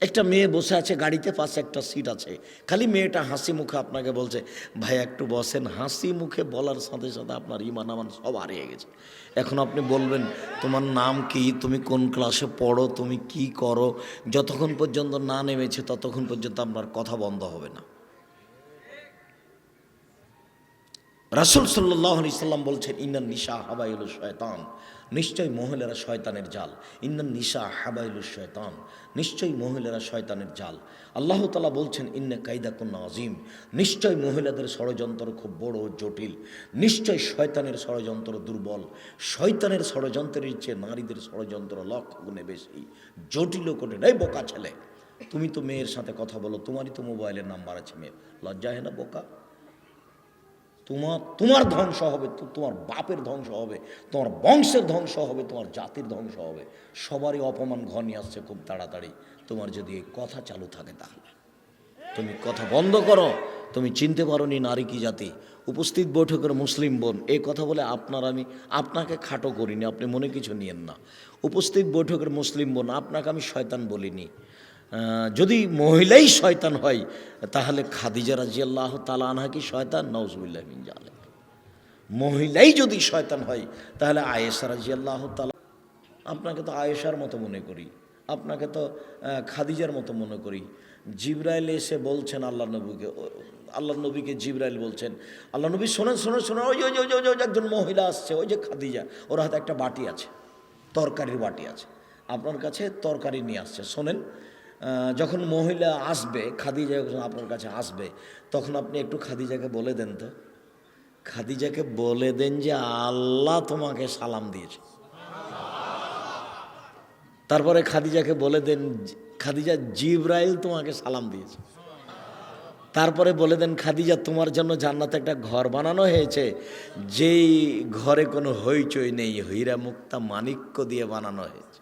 একটা মেয়ে বসে আছে, গাড়িতে পাশে একটা সিট আছে। খালি মেয়েটা হাসি মুখে আপনাকে বলছে, ভাই, একটু বসেন। হাসি মুখে বলার সাথে সাথে আপনার ইমান আমান সব হারিয়ে গেছে। এখন আপনি বলবেন, তোমার নাম কি? তুমি কোন ক্লাসে পড়ো? তুমি কি করো? যতক্ষণ পর্যন্ত না নেমেছে, ততক্ষণ পর্যন্ত আপনার কথা বন্ধ হবে না। রাসুল সাল্লাহ সাল্লাম বলছেন, ইন্নান নিশা হাবাইল শয়তান। নিশ্চয়ই মহিলারা শয়তানের জাল। ইন্নান নিশা হাবাইল শয়তান। নিশ্চয়ই মহিলারা শয়তানের জাল। আল্লাহ তালা বলছেন, ইন্না কন্যা আজিম নিশ্চয় মহিলাদের ষড়যন্ত্র খুব বড় জটিল। নিশ্চয় শয়তানের ষড়যন্ত্র দুর্বল। শয়তানের ষড়যন্ত্রের চেয়ে নারীদের ষড়যন্ত্র লক্ষ গুণে বেশি। জটিল ও কঠিন। এই বোকা ছেলে, তুমি তো মেয়ের সাথে কথা বলো, তোমারই তো মোবাইলের নাম্বার আছে মেয়ের। লজ্জা হয় না বোকা? তোমার তোমার ধ্বংস হবে তোমার বাপের ধ্বংস হবে, তোমার বংশের ধ্বংস হবে, তোমার জাতির ধ্বংস হবে। সবারই অপমান ঘনিয়ে আসছে খুব তাড়াতাড়ি। তোমার যদি এই কথা চালু থাকে তাহলে। তুমি কথা বন্ধ করো, তুমি চিনতে পারো নি নারী কি জাতি। উপস্থিত বৈঠকের মুসলিম বোন, এই কথা বলে আপনার আমি, আপনাকে খাটো করিনি, আপনি মনে কিছু নিয়েন না। উপস্থিত বৈঠকের মুসলিম বোন, আপনাকে আমি শয়তান বলিনি। যদি মহিলাই শয়তান হয়, তাহলে খাদিজা রাজি আল্লাহ তালা কি শয়তান? নওজুবিল্লাহ মিন জালেক মহিলাই যদি শয়তান হয়, তাহলে আয়েশা রাজি আল্লাহ তালা আপনাকে তো আয়েশার মতো মনে করি, আপনাকে তো খাদিজার মতো মনে করি। জিব্রাইল এসে বলছেন আল্লাহ নবীকে আল্লাহ নবীকে জিব্রাইল বলছেন আল্লাহ নবী শোনেন শোনেন শোনেন, ওই ওই ওই ওই একজন মহিলা আসছে, ওই যে খাদিজা, ওর হাতে একটা বাটি আছে, তরকারির বাটি আছে। আপনার কাছে তরকারি নিয়ে আসছে, শোনেন যখন মহিলা আসবে, খাদিজা যখন আপনার কাছে আসবে, তখন আপনি একটু খাদিজাকে বলে দেন তো। খাদিজাকে বলে দেন যে আল্লাহ তোমাকে সালাম দিয়েছে। তারপরে খাদিজাকে বলে দেন, খাদিজা জিব্রাইল তোমাকে সালাম দিয়েছে। তারপরে বলে দেন, খাদিজা তোমার জন্য জান্নাতে একটা ঘর বানানো হয়েছে, যেই ঘরে কোনো হইচই নেই, হীরা মুক্তা মানিক্য দিয়ে বানানো হয়েছে।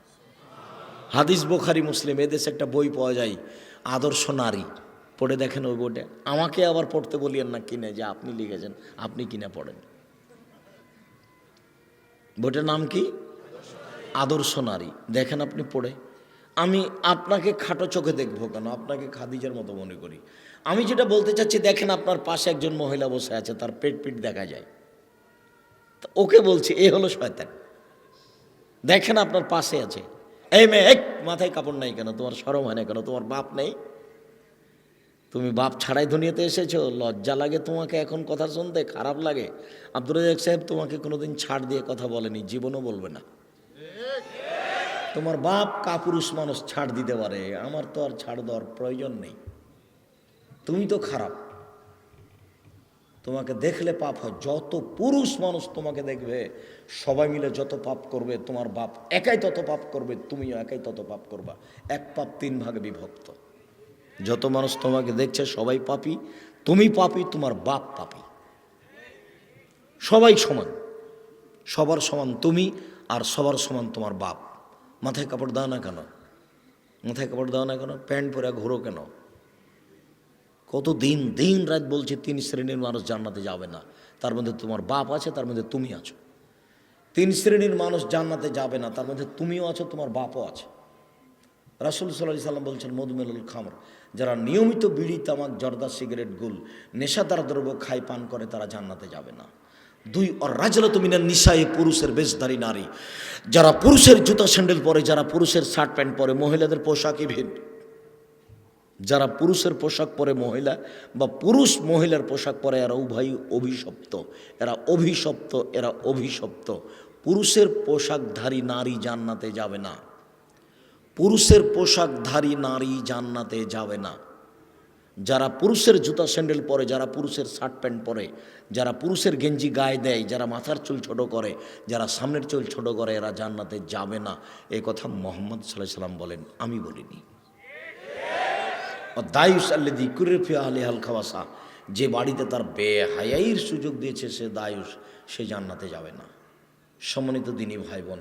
হাদিস বোখারি, মুসলিম এদেশে একটা বই পাওয়া যায়, আদর্শ নারী। পড়ে দেখেন ওই বইটা। আমাকে আবার পড়তে বলিয়েন না, কিনে, যে আপনি লিখেছেন, আপনি কিনে পড়েন। বইটার নাম কি? আদর্শ নারী। দেখেন আপনি পড়ে। আমি আপনাকে খাটো চোখে দেখব কেন? আপনাকে খাদিজার মতো মনে করি। আমি যেটা বলতে চাচ্ছি, দেখেন আপনার পাশে একজন মহিলা বসে আছে, তার পেট পিট দেখা যায়। ওকে বলছি, এ হলো শয়তান। দেখেন আপনার পাশে আছে। এই মেয়ে এক মাথায় কাপড় নাই কেন? তোমার সরম হয় না কেন? তোমার বাপ নেই? তুমি বাপ ছাড়াই দুনিয়াতে এসেছ, লজ্জা লাগে তোমাকে এখন কথা শুনতে, খারাপ লাগে। আব্দুল রাজাক সাহেব তোমাকে কোনোদিন ছাড় দিয়ে কথা বলেনি, জীবনও বলবে না। তোমার বাপ কাপুরুষ মানুষ, ছাড় দিতে পারে। আমার তো আর ছাড় দেওয়ার প্রয়োজন নেই। তুমি তো খারাপ। তোমাকে দেখলে পাপ হয়। যত পুরুষ মানুষ তোমাকে দেখবে, সবাই মিলে যত পাপ করবে, তোমার বাপ একাই তত পাপ করবে, তুমিও একাই তত পাপ করবা। এক পাপ তিন ভাগে বিভক্ত। যত মানুষ তোমাকে দেখছে, সবাই পাপি, তুমি পাপি, তোমার বাপ পাপি। সবাই সমান। সবার সমান তুমি আর সবার সমান তোমার বাপ। মাথায় কাপড় দাও না কেন? মাথায় কাপড় দাও না কেন? প্যান্ট পরে ঘোরো কেন? কত দিন দিন রাত বলছে, তিন শ্রেণির মানুষ জান্নাতে যাবে না। তার মধ্যে তোমার বাপ আছে, তার মধ্যে তুমি আছো। তিন শ্রেণির মানুষ জান্নাতে যাবে না, তার মধ্যে তুমিও আছো, তোমার বাপও আছে। রাসুল সাল্লাহ সাল্লাম বলছেন, মধুমেলুল খামর, যারা নিয়মিত বিড়ি, তামাক, জর্দা, সিগারেট, গুল, নেশাদার দ্রব্য খাই পান করে, তারা জান্নাতে যাবে না। দুই অর তুমি না নিশায় পুরুষের বেশধারী নারী। যারা পুরুষের জুতা স্যান্ডেল পরে, যারা পুরুষের শার্ট প্যান্ট পরে, মহিলাদের পোশাকই ভিন্ন। যারা পুরুষের পোশাক পরে মহিলা বা পুরুষ মহিলার পোশাক পরে, এরা উভয়ই অভিশপ্ত। এরা অভিশপ্ত এরা অভিশপ্ত। পুরুষের পোশাকধারী নারী জান্নাতে যাবে না। পুরুষের পোশাকধারী নারী জান্নাতে যাবে না। যারা পুরুষের জুতা স্যান্ডেল পরে, যারা পুরুষের শার্ট প্যান্ট পরে, যারা পুরুষের গেঞ্জি গায়ে দেয়, যারা মাথার চুল ছোট করে, যারা সামনের চুল ছোট করে, এরা জান্নাতে যাবে না। এ কথা মোহাম্মদ সাল্লাহ সাল্লাম বলেন, আমি বলিনি। দায়ুস আল্লাদি কুরেফি আলি হাল খাওয়াসা। যে বাড়িতে তার বেহায়াইর সুযোগ দিয়েছে, সে দায়ুস, সে জান্নাতে যাবে না। সম্মানিত দিনী ভাই বোন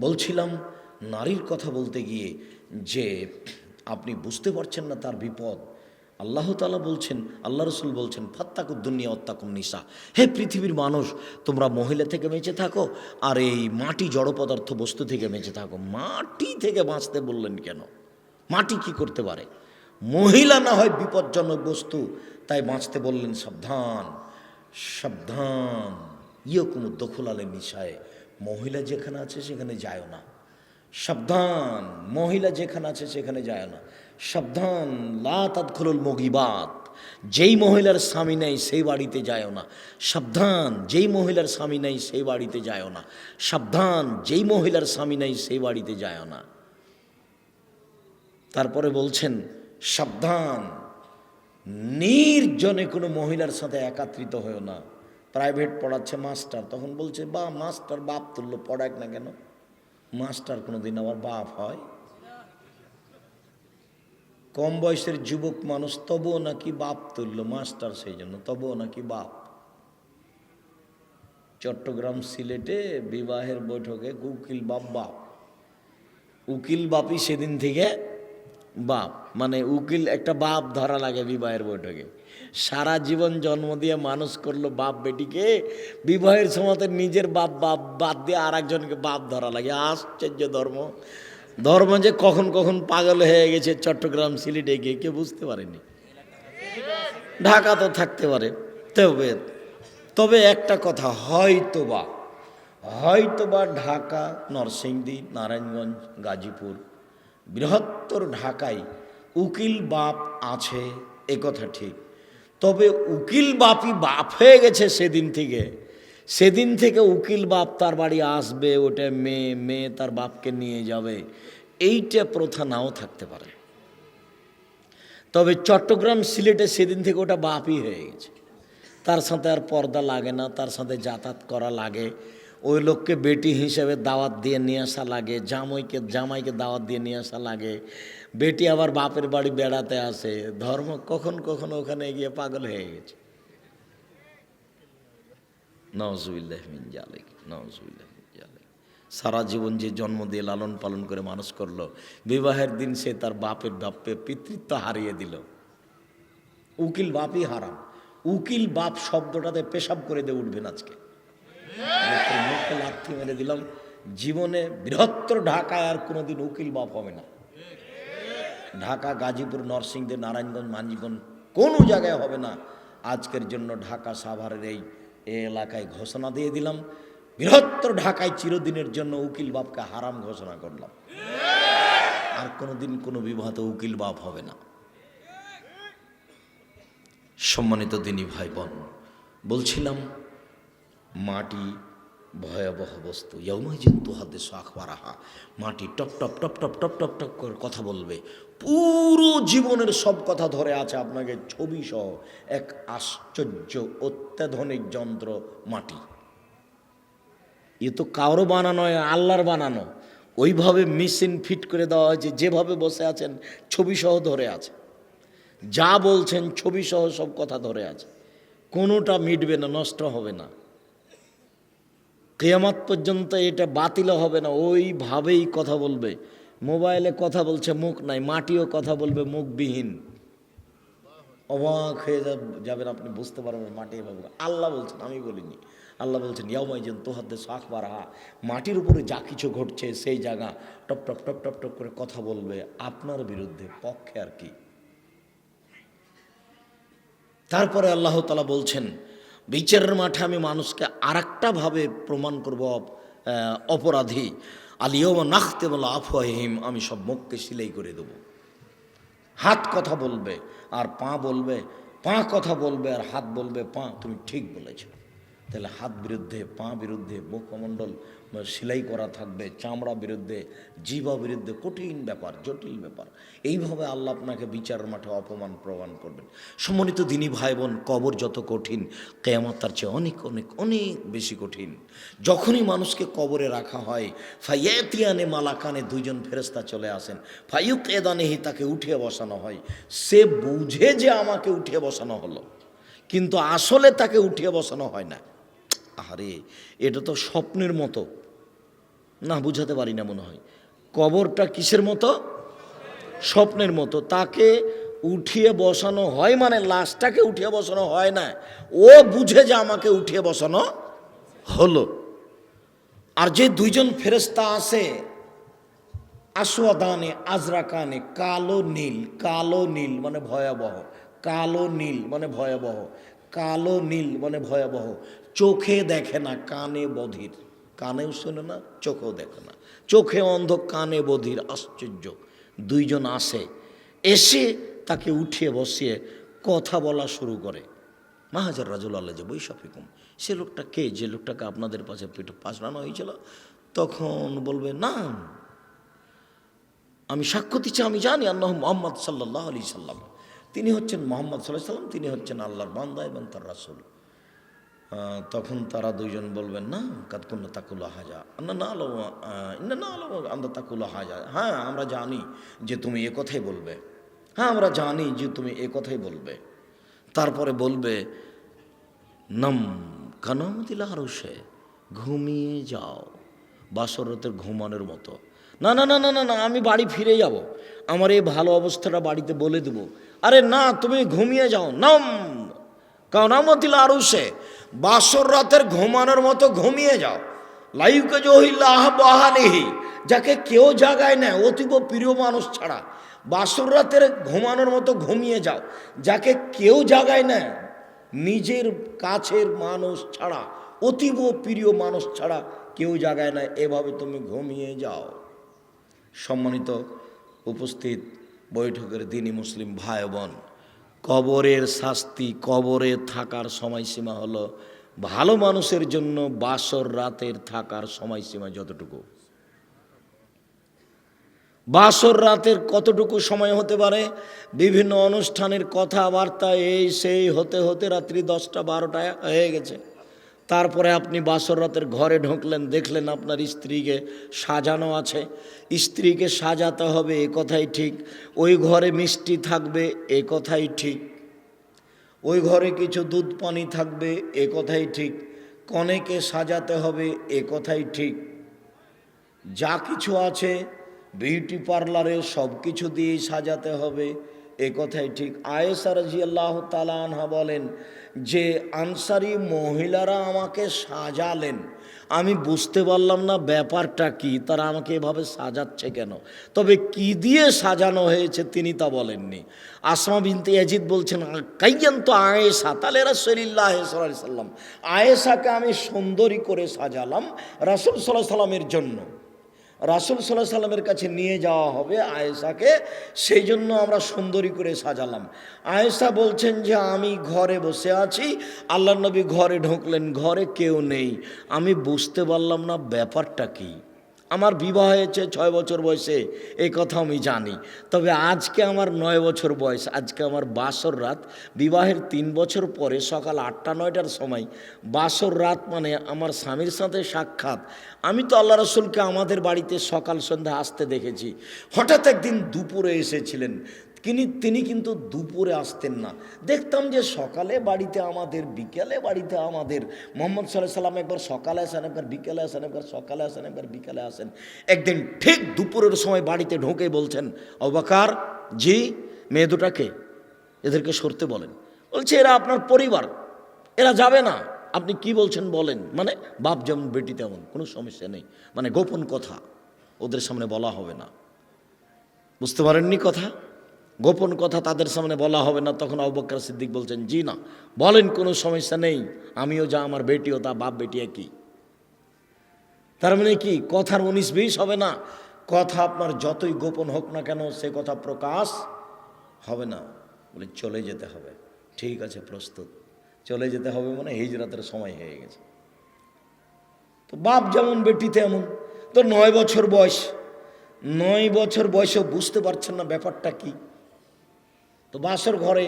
বলছিলাম, নারীর কথা বলতে গিয়ে যে আপনি বুঝতে পারছেন না তার বিপদ, আল্লাহ তালা বলছেন, আল্লাহ রসুল বলছেন ফাত্তাকুদ্দুনিয়া অত্তাকুন নিসা। হে পৃথিবীর মানুষ, তোমরা মহিলা থেকে বেঁচে থাকো, আর এই মাটি জড় পদার্থ বস্তু থেকে বেঁচে থাকো। মাটি থেকে বাঁচতে বললেন কেন? মাটি কি করতে পারে? মহিলা না হয় বিপজ্জনক বস্তু। তাই বাঁচতে বললেন, সাবধান সাবধান। ইয়ে দখল আলে নিশায় মহিলা যেখানে আছে সেখানে যায় না। সাবধান, মহিলা যেখানে আছে সেখানে যায় না। সাবধান লাতাদখলুল মগিবাত। যেই মহিলার স্বামী নেই সেই বাড়িতে যায় না। সাবধান, যেই মহিলার স্বামী নেই সেই বাড়িতে যায় না। সাবধান, যেই মহিলার স্বামী নেই সেই বাড়িতে যায় না। তারপরে বলছেন সাবধান। নির্জনে কোনো মহিলার সাথে একাত্রিত হয়েও না। প্রাইভেট পড়াচ্ছে মাস্টার, তখন বলছে, বা, মাস্টার বাপ তুললো পড়াক না কেন? মাস্টার কোনো দিন আবার বাপ হয়? কম বয়সের যুবক মানুষ, তবুও নাকি বাপ তুললো মাস্টার সেই জন্য, তবুও নাকি বাপ? চট্টগ্রাম সিলেটে বিবাহের বৈঠকে উকিল বাপ বাপ। উকিল বাপই সেদিন থেকে বাপ মানে উকিল একটা বাপ ধরা লাগে বিবাহের বৈঠকে। সারা জীবন জন্ম দিয়ে মানুষ করল বাপ বেটিকে, বিবাহের সময় নিজের বাপ বাপ বাদ দিয়ে আর একজনকে বাপ ধরা লাগে। আশ্চর্য ধর্ম। ধর্ম যে কখন কখন পাগল হয়ে গেছে চট্টগ্রাম, সিলেটে গিয়ে কেউ বুঝতে পারেনি। ঢাকা তো থাকতে পারে। তবে তবে একটা কথা, হয়তোবা হয়তোবা ঢাকা, নরসিংদী, নারায়ণগঞ্জ, গাজীপুর বৃহত্তর ঢাকায় উকিল বাপ আছে, এ কথা ঠিক। তবে উকিল বাপই বাপ হয়ে গেছে সেদিন থেকে। সেদিন থেকে উকিল বাপ তার বাড়ি আসবে, ওটা মেয়ে মেয়ে তার বাপকে নিয়ে যাবে। এইটা প্রথা নাও থাকতে পারে। তবে চট্টগ্রাম সিলেটে সেদিন থেকে ওটা বাপই হয়ে গেছে। তার সাথে আর পর্দা লাগে না, তার সাথে যাতায়াত করা লাগে। ওই লোককে বেটি হিসেবে দাওয়াত দিয়ে নিয়ে আসা লাগে, জামাইকে জামাইকে দাওয়াত দিয়ে নিয়ে আসা লাগে। বেটি আবার বাপের বাড়ি বেড়াতে আসে। ধর্ম কখন কখন ওখানে গিয়ে পাগল হয়ে গেছে। সারা জীবন যে জন্ম দিয়ে লালন পালন করে মানুষ করল, বিবাহের দিন সে তার বাপের বাপের পিতৃত্ব হারিয়ে দিল। উকিল বাপই হারাম। উকিল বাপ শব্দটাতে পেশাব করে দিয়ে উঠবেন আজকে। লাথি মেরে দিলাম, জীবনে বৃহত্তর ঢাকায় আর কোনোদিন উকিল বাপ হবে না। ঢাকা, গাজীপুর, নরসিংদী, নারায়ণগঞ্জ মানজীবন কোনো জায়গায় হবে না। আজকের জন্য ঢাকা সাভারের এই এলাকায় ঘোষণা দিয়ে দিলাম, বৃহত্তর ঢাকায় চিরদিনের জন্য উকিল বাপকে হারাম ঘোষণা করলাম। আর কোনোদিন কোনো বিবাহত উকিল বাপ হবে না। সম্মানিত দিনী ভাই বোন বলছিলাম মাটি ভয়াবহ বস্তু। ইয়ৌমাইজিন তুহাদে আখবারাহা, মাটি টপ টপ টপ টপ টপ টপ টপ করে কথা বলবে। পুরো জীবনের সব কথা ধরে আছে আপনাকে ছবি সহ এক আশ্চর্য অত্যাধুনিক যন্ত্র মাটি। এ তো কারও বানানো আল্লাহর বানানো। ওইভাবে মেশিন ফিট করে দেওয়া হয়েছে, যেভাবে বসে আছেন ছবি সহ ধরে আছে। যা বলছেন ছবি সহ সব কথা ধরে আছে। কোনোটা মিটবে না, নষ্ট হবে না। কেয়ামাত পর্যন্ত এটা বাতিল হবে না, ওইভাবেই কথা বলবে। মোবাইলে কথা বলছে, মুখ নাই, মাটিও কথা বলবে, মুখবিহীন। অবাক হয়ে যাবেন আপনি, বুঝতে পারবেন মাটি এভাবে আল্লাহ বলছেন, আমি বলিনি। আল্লাহ বলছেন ইয়ামাইজেন তোহাদ্দে শাখ বারাহা মাটির উপরে যা কিছু ঘটছে সেই জায়গা টপ টপ টপ টপ টপ করে কথা বলবে। আপনার বিরুদ্ধে পক্ষে আর কি? তারপরে আল্লাহ তালা বলছেন বিচারের মাঠে আমি মানুষকে আর ভাবে প্রমাণ করব অপরাধী। আলিয়ম নাখতে বলা আফহিম আমি সব মুখকে সিলাই করে দেবো। হাত কথা বলবে আর পা বলবে, পা কথা বলবে আর হাত বলবে, পা তুমি ঠিক বলেছ। তাহলে হাত বিরুদ্ধে, পা বিরুদ্ধে, মুখমণ্ডল সেলাই করা থাকবে, চামড়া বিরুদ্ধে জিভা বিরুদ্ধে, কঠিন ব্যাপার, জটিল ব্যাপার। এইভাবে আল্লাহ আপনাকে বিচার মাঠে অপমান প্রমাণ করবেন। সম্মানিত দিনী ভাই বোন কবর যত কঠিন, কেয়ামত তার চেয়ে অনেক অনেক অনেক বেশি কঠিন। যখনই মানুষকে কবরে রাখা হয়, ফাইয়াতিয়ানে মালাকানে দুইজন ফেরেস্তা চলে আসেন। ফাইয়ুক এদানেহি তাকে উঠিয়ে বসানো হয়। সে বুঝে যে আমাকে উঠিয়ে বসানো হলো, কিন্তু আসলে তাকে উঠিয়ে বসানো হয় না। আরে এটা তো স্বপ্নের মতো। না, বুঝাতে পারি না মনে হয়। কবরটা কিসের মতো? স্বপ্নের মতো। তাকে উঠিয়ে বসানো হয় মানে লাশটাকে উঠিয়ে বসানো হয় না। ও বুঝে যে আমাকে উঠিয়ে বসানো হলো। আর যে দুইজন ফেরেস্তা আছে আসওয়াদানে আজরাকানে, কালো নীল কালো নীল মানে ভয়াবহ, কালো নীল মানে ভয়াবহ, কালো নীল মানে ভয়াবহ। চোখে দেখে না, কানে বধির। কানেও শোনে না, চোখেও দেখে না। চোখে অন্ধ কানে বধির, আশ্চর্য। দুইজন আসে, এসে তাকে উঠিয়ে বসিয়ে কথা বলা শুরু করে। মাহাজার রাজুল আল্লাহ যে বৈশাফিকুম সে লোকটা কে? যে লোকটাকে আপনাদের পাশে পেটে পাশড়ানো হয়েছিল। তখন বলবে, না, আমি সাক্ষ্য দিচ্ছি, আমি জানি আল্লাহ মোহাম্মদ সাল্লাহ আলি সাল্লাম। তিনি হচ্ছেন মোহাম্মদ সাল্লাহ সাল্লাম, তিনি হচ্ছেন আল্লাহর বান্দা এবং তার রাসুল। তখন তারা দুইজন বলবেন, না কাতকুল্লা তাকুল্লা হাজা। না না আলো না আলো আমরা তাকুল্লা হাজা। হ্যাঁ আমরা জানি যে তুমি এ কথাই বলবে। হ্যাঁ আমরা জানি যে তুমি এ কথাই বলবে। তারপরে বলবে, নম কানামতিলা সে ঘুমিয়ে যাও। বাসরতের ঘুমানোর মতো। না না না না না না, আমি বাড়ি ফিরে যাব। আমার এই ভালো অবস্থাটা বাড়িতে বলে দেব। আরে না, তুমি ঘুমিয়ে যাও। নাম কানামতিলা আরও সে বাসর রাতের ঘুমানোর মতো ঘুমিয়ে যাও। লাইকে জহিল্লাহ বাহানিহি, যাকে কেউ জাগায় না অতীব প্রিয় মানুষ ছাড়া। বাসর রাতের ঘুমানোর মতো ঘুমিয়ে যাও, যাকে কেউ জাগায় না নিজের কাছের মানুষ ছাড়া, অতীব প্রিয় মানুষ ছাড়া কেউ জাগায় না এভাবে তুমি ঘুমিয়ে যাও। সম্মানিত উপস্থিত বৈঠকের দিনই মুসলিম ভাই বোন কবরের শাস্তি, কবরে থাকার সময়সীমা হলো ভালো মানুষের জন্য বাসর রাতের থাকার সময়সীমা যতটুকু। বাসর রাতের কতটুকু সময় হতে পারে? বিভিন্ন অনুষ্ঠানের কথাবার্তা এই সেই হতে হতে রাত্রি দশটা বারোটা হয়ে গেছে। তারপরে আপনি বাসর রাতের ঘরে ঢুকলেন, দেখলেন আপনার স্ত্রীকে সাজানো আছে। স্ত্রীকে সাজাতে হবে, এ কথাই ঠিক। ওই ঘরে মিষ্টি থাকবে, এ কথাই ঠিক। ওই ঘরে কিছু দুধ পানি থাকবে, এ কথাই ঠিক। কনেকে সাজাতে হবে, এ কথাই ঠিক। যা কিছু আছে, বিউটি পার্লারে সব কিছু দিয়েই সাজাতে হবে। এ কথাই ঠিক। আয়েসা রাজি আল্লাহ আনহা বলেন, যে আনসারি মহিলারা আমাকে সাজালেন, আমি বুঝতে পারলাম না ব্যাপারটা কি, তারা আমাকে এভাবে সাজাচ্ছে কেন? তবে কি দিয়ে সাজানো হয়েছে তিনি তা বলেননি। আসমা বিনতে ইয়াজিদ বলছেন, কাইয়ান তো আয়েসা তাহলে রাসলিল্লাহ সাল্লাম আয়েসাকে আমি সুন্দরী করে সাজালাম রাসুল সাল্লাহ সাল্লামের জন্য। রাসুল সাল্লাহ সাল্লামের কাছে নিয়ে যাওয়া হবে আয়েশাকে, সেই জন্য আমরা সুন্দরী করে সাজালাম। আয়েশা বলছেন যে, আমি ঘরে বসে আছি আল্লাহ নবী ঘরে ঢুকলেন, ঘরে কেউ নেই। আমি বুঝতে পারলাম না ব্যাপারটা কী। আমার বিবাহ হয়েছে ছয় বছর বয়সে, এই কথা আমি জানি। তবে আজকে আমার নয় বছর বয়স, আজকে আমার বাসর রাত, বিবাহের তিন বছর পরে সকাল আটটা, নয়টার সময়, বাসর রাত মানে আমার স্বামীর সাথে সাক্ষাৎ। আমি তো আল্লাহ রসুলকে আমাদের বাড়িতে সকাল সন্ধ্যা আসতে দেখেছি। হঠাৎ একদিন দুপুরে এসেছিলেন তিনি তিনি কিন্তু দুপুরে আসতেন না। দেখতাম যে সকালে বাড়িতে আমাদের, বিকেলে বাড়িতে আমাদের, মোহাম্মদ সাল্লাহ সাল্লাম একবার সকালে আসেন, একবার বিকেলে আসেন, একবার সকালে আসেন, একবার বিকেলে আসেন। একদিন ঠিক দুপুরের সময় বাড়িতে ঢোকে বলছেন অবাকার জি, মেয়ে দুটাকে এদেরকে সরতে বলেন। বলছে, এরা আপনার পরিবার, এরা যাবে না। আপনি কি বলছেন বলেন। মানে বাপ যেমন বেটি তেমন, কোনো সমস্যা নেই। মানে গোপন কথা, ওদের সামনে বলা হবে না। বুঝতে পারেননি কথা? গোপন কথা তাদের সামনে বলা হবে না। তখন অবক্কর সিদ্দিক বলছেন, জি না, বলেন কোনো সমস্যা নেই। আমিও যা, আমার বেটিও তা বাপ বেটি একই। তার মানে কি, কথার উনিশ বিশ হবে না। কথা আপনার যতই গোপন হোক না কেন, সে কথা প্রকাশ হবে না। বলে, চলে যেতে হবে। ঠিক আছে, প্রস্তুত। চলে যেতে হবে মানে হিজরাতের সময় হয়ে গেছে। তো বাপ যেমন, বেটি তেমন। তো নয় বছর বয়স। নয় বছর বয়সেও বুঝতে পারছেন না ব্যাপারটা কি? তো বাসর ঘরে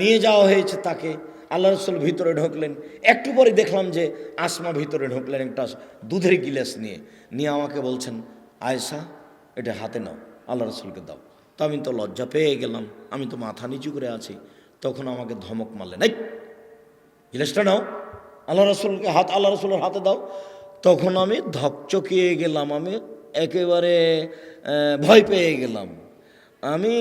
নিয়ে যাওয়া হয়েছে তাকে। আল্লাহ রসুল ভিতরে ঢুকলেন। একটু পরে দেখলাম যে আসমা ভিতরে ঢুকলেন একটা দুধের গিলাস নিয়ে। নিয়ে আমাকে বলছেন আয়সা এটা হাতে নাও, আল্লাহ রসুলকে দাও। তো আমি তো লজ্জা পেয়ে গেলাম, আমি তো মাথা নিচু করে আছি। তখন আমাকে ধমক মারলেন, এই, গিলাসটা নাও, আল্লাহ রসুলকে হাত, আল্লাহ রসুলের হাতে দাও। তখন আমি ধকচকিয়ে গেলাম, আমি একেবারে ভয় পেয়ে গেলাম। আমি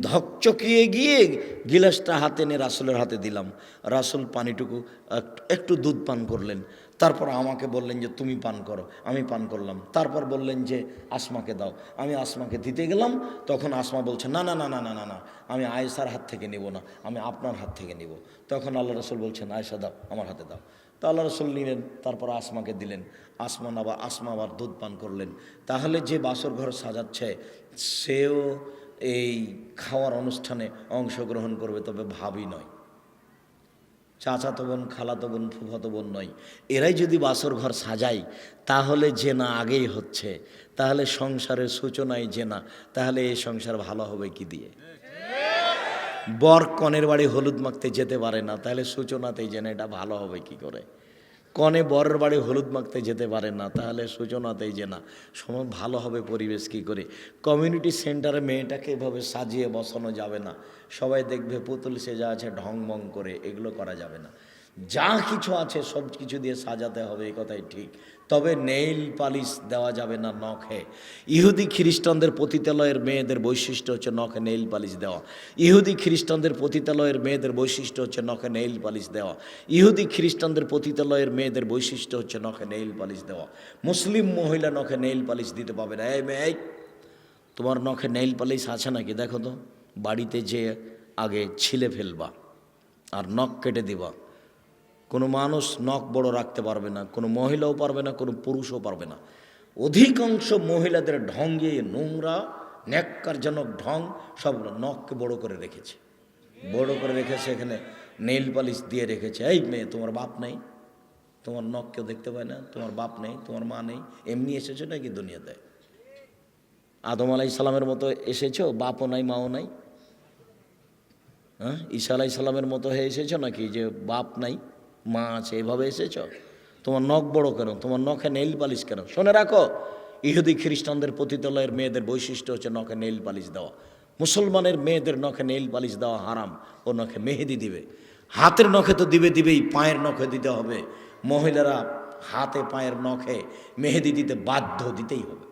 ধকচকিয়ে গিয়ে গিলাসটা হাতে নিয়ে রাসুলের হাতে দিলাম। রাসুল পানিটুকু এক- একটু দুধ পান করলেন। তারপর আমাকে বললেন যে, তুমি পান করো। আমি পান করলাম। তারপর বললেন যে, আসমাকে দাও। আমি আসমাকে দিতে গেলাম। তখন আসমা বলছে, না না না না না না না, আমি আয়েসার হাত থেকে নেব না। আমি আপনার হাত থেকে নেব। তখন আল্লাহ রসুল বলছেন, আয়েশা, দাও, আমার হাতে দাও। তা আল্লাহ রসুল নিলেন। তারপর আসমাকে দিলেন। আসমান আবার আসমা আবার দুধ পান করলেন। তাহলে যে বাসর ঘর সাজাচ্ছে, সেও এই খাওয়ার অনুষ্ঠানে অংশগ্রহণ করবে, তবে ভাবি নয়। চাচাতো বোন খালাতো বোন ফুফাতো বোন নয়। এরাই যদি বাসর ঘর সাজায়, তাহলে জেনা আগেই হচ্ছে, তাহলে সংসারের সূচনায় জেনা তাহলে এই সংসার ভালো হবে কি দিয়ে? বর কনের বাড়ি হলুদ মাখতে যেতে পারে না, তাহলে সূচনাতেই জেনে এটা ভালো হবে কি করে? কনে বরের বাড়ি হলুদ মাখতে যেতে পারে না, তাহলে সূচনাতেই যে না, সময় ভালো হবে পরিবেশ কী করে? কমিউনিটি সেন্টারে মেয়েটাকে এভাবে সাজিয়ে বসানো যাবে না, সবাই দেখবে পুতুল সেজা আছে ঢং ভং করে, এগুলো করা যাবে না। যা কিছু আছে সব কিছু দিয়ে সাজাতে হবে, এই কথাই ঠিক। তবে নেইল পালিশ দেওয়া যাবে না নখে। ইহুদি খ্রিস্টানদের পতিতালয়ের মেয়েদের বৈশিষ্ট্য হচ্ছে নখে নেইল পালিশ দেওয়া। ইহুদি খ্রিস্টানদের পতিতালয়ের মেয়েদের বৈশিষ্ট্য হচ্ছে নখে নেইল পালিশ দেওয়া। ইহুদি খ্রিস্টানদের পতিতালয়ের মেয়েদের বৈশিষ্ট্য হচ্ছে নখে নেইল পালিশ দেওয়া। মুসলিম মহিলা নখে নেইল পালিশ দিতে পাবে না। এই মেয়ে, তোমার নখে নেইল পালিশ আছে নাকি? দেখো তো, বাড়িতে যে আগে ছিলে ফেলবা আর নখ কেটে দিবা। কোনো মানুষ নখ বড় রাখতে পারবে না, কোনো মহিলাও পারবে না, কোনো পুরুষও পারবে না। অধিকাংশ মহিলাদের ঢঙ্গে নোংরা, ন্যাক্কারজনক ঢং সব নখকে বড় করে রেখেছে। বড় করে রেখেছে এখানে, নেইল পালিশ দিয়ে রেখেছে। এই মেয়ে, তোমার বাপ নেই। তোমার নখ কেউ দেখতে পায় না, তোমার বাপ নেই, তোমার মা নেই। এমনি এসেছ নাকি দুনিয়াতে আদম আলাই সালামের মতো এসেছ? বাপও নাই, মাও নাই? হ্যাঁ ঈসা আলাই মতো হয়ে এসেছ নাকি যে বাপ নাই? মা আছে এভাবে এসেছ? তোমার নখ বড় কেন? তোমার নখে নেইল পালিশ কেন? শুনে রাখো, ইহুদি খ্রিস্টানদের পতিতলয়ের মেয়েদের বৈশিষ্ট্য হচ্ছে নখে নেইল পালিশ দেওয়া। মুসলমানের মেয়েদের নখে নেইল পালিশ দেওয়া হারাম, ও নখে মেহেদি দিবে। হাতের নখে তো দিবে দিবেই, পায়ের নখে দিতে হবে। মহিলারা হাতে পায়ের নখে মেহেদি দিতে বাধ্য দিতেই হবে।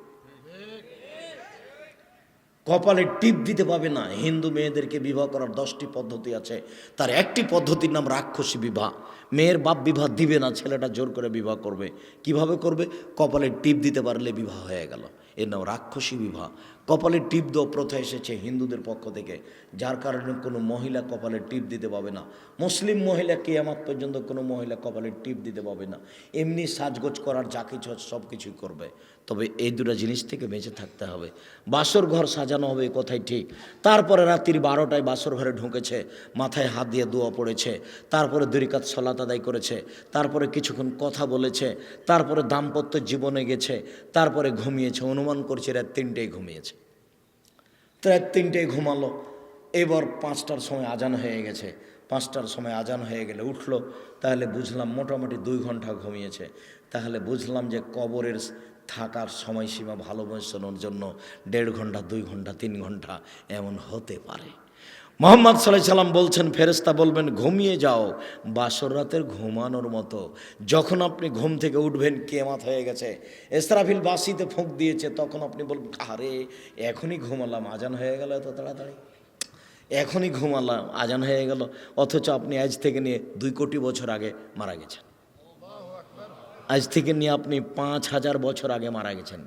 কপালে টিপ দিতে পাবে না। হিন্দু মেয়েদেরকে বিবাহ করার দশটি পদ্ধতি আছে। তার একটি পদ্ধতির নাম রাক্ষসী বিবাহ। মেয়ের বাপ বিবাহ দিবে না, ছেলেটা জোর করে বিবাহ করবে। কীভাবে করবে? কপালে টিপ দিতে পারলে বিবাহ হয়ে গেল। এর নাম রাক্ষসী বিবাহ। কপালে টিপ দেওয়া প্রথা এসেছে হিন্দুদের পক্ষ থেকে। যার কারণে কোনো মহিলা কপালে টিপ দিতে পাবে না। মুসলিম মহিলা কেয়ামাত পর্যন্ত কোনো মহিলা কপালে টিপ দিতে পাবে না। এমনি সাজগোজ করার যা কিছু সব কিছুই করবে। তবে এই দুটো জিনিস থেকে বেঁচে থাকতে হবে। বাসর ঘর সাজানো হবে কথাই ঠিক। তারপরে রাত্রির বারোটায় বাসর ঘরে ঢুকেছে, মাথায় হাত দিয়ে দোয়া পড়েছে, তারপরে দুরিকাত সলাত আদায় করেছে, তারপরে কিছুক্ষণ কথা বলেছে, তারপরে দাম্পত্য জীবনে গেছে, তারপরে ঘুমিয়েছে, অনুমান করছে রাত তিনটেই ঘুমিয়েছে। রাত তিনটেই ঘুমালো, এবার পাঁচটার সময় আজান হয়ে গেছে। পাঁচটার সময় আজান হয়ে গেলে উঠল, তাহলে বুঝলাম মোটামুটি দুই ঘণ্টা ঘুমিয়েছে। তাহলে বুঝলাম যে কবরের থাকার সময়সীমা ভালোবাসানোর জন্য দেড় ঘণ্টা, দুই ঘণ্টা, তিন ঘণ্টা এমন হতে পারে। মোহাম্মদ সাল্লাহ সাল্লাম বলছেন ফেরেস্তা বলবেন, ঘুমিয়ে যাও, বাসর রাতের ঘুমানোর মতো। যখন আপনি ঘুম থেকে উঠবেন কেমাত হয়ে গেছে। এসরাফিল বাসিতে ফোঁক দিয়েছে, তখন আপনি বলবেন, আরে, এখনই ঘুমালাম, আজান হয়ে গেল এত তাড়াতাড়ি। এখনই ঘুমালাম, আজান হয়ে গেল। অথচ আপনি আজ থেকে নিয়ে দুই কোটি বছর আগে মারা গেছেন। আজ থেকে নিয়ে আপনি পাঁচ হাজার বছর আগে মারা গেছেন।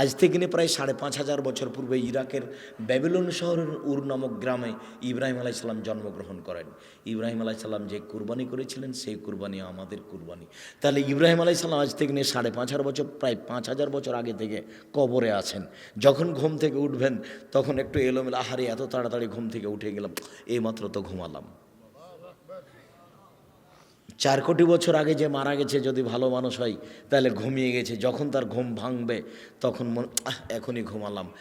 আজ থেকে নিয়ে প্রায় সাড়ে পাঁচ হাজার বছর পূর্বে ইরাকের ব্যাবিলন শহরের উর নামক গ্রামে ইব্রাহিম আলাইসাল্লাম জন্মগ্রহণ করেন। ইব্রাহিম আলাইসাল্লাম যে কুরবানি করেছিলেন, সেই কুরবানি আমাদের কুরবানি। তাহলে ইব্রাহিম আলাইসাল্লাম আজ থেকে নিয়ে সাড়ে পাঁচ হাজার বছর, প্রায় পাঁচ হাজার বছর আগে থেকে কবরে আছেন। যখন ঘুম থেকে উঠবেন, তখন একটু এলোমেলো, আহারে, এত তাড়াতাড়ি ঘুম থেকে উঠে গেলাম, এইমাত্র তো ঘুমালাম। চার কোটি বছর আগে যে মারা গেছে, যদি ভালো মানুষ হয়, তাহলে ঘুমিয়ে গেছে। যখন তার ঘুম ভাঙবে, তখন মন এখনই ঘুমালাম।